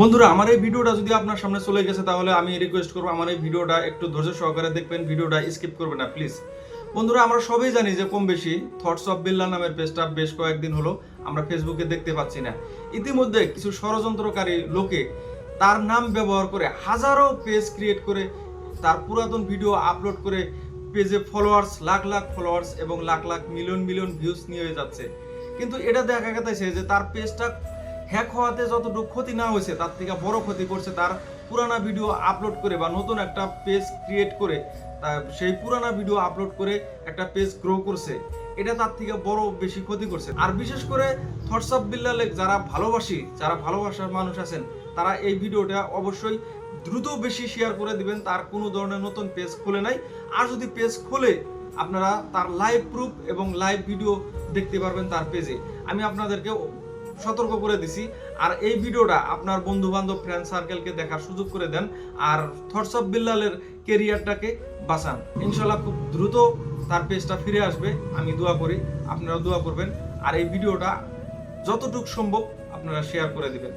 বন্ধুরা, আমার এই ভিডিওটা যদি আপনার সামনে চলে গেছে, তাহলে আমি রিকোয়েস্ট করব আমার এই ভিডিওটা একটু ধৈর্য সহকারে দেখবেন, ভিডিওটা স্কিপ করবেন না প্লিজ বন্ধুরা, আমরা সবাই জানি যে কম বেশি থটস অফ বিল্লা নামের পেজটা বেশ কয়েকদিন হলো আমরা ফেসবুকে দেখতে পাচ্ছি না। ইতিমধ্যে কিছু ষড়যন্ত্রকারী লোকে তার নাম ব্যবহার করে হাজারো পেজ ক্রিয়েট করে তার পুরাতন ভিডিও আপলোড করে পেজে ফলোয়ার্স লাখ লাখ ফলোয়ার্স এবং lakh lakh million million views নিয়ে যাচ্ছে। কিন্তু এটা দেখা গেছে যে তার পেজটা হ্যাক হওয়াতে যতটুকু ক্ষতি না হয়েছে, তার থেকে বড় ক্ষতি করছে তার পুরানা ভিডিও আপলোড করে বা নতুন একটা পেজ ক্রিয়েট করে সেই পুরানা ভিডিও আপলোড করে একটা পেজ গ্রো করছে। এটা তার থেকে বড় বেশি ক্ষতি করছে। আর বিশেষ করে থটস অফ বিল্লালে যারা ভালোবাসি, যারা ভালোবাসার মানুষ আছেন, তারা এই ভিডিওটা অবশ্যই দ্রুত বেশি শেয়ার করে দিবেন। তার কোনো ধরনের নতুন পেজ খুলে নাই। আর যদি পেজ খুলে, আপনারা তার লাইভ প্রুফ এবং লাইভ ভিডিও দেখতে পারবেন তার পেজে আমি আপনাদেরকে সতর্ক করে দিছি। আর এই ভিডিওটা আপনার বন্ধু বান্ধব ফ্রেন্ড সার্কেলকে দেখার সুযোগ করে দেন। আর থটস অফ বিল্লালের কেরিয়ারটাকে বাঁচান। ইনশাল্লাহ খুব দ্রুত তার পেজটা ফিরে আসবে। আমি দোয়া করি আপনারা দোয়া করবেন। আর এই ভিডিওটা যতটুক সম্ভব আপনারা শেয়ার করে দিবেন।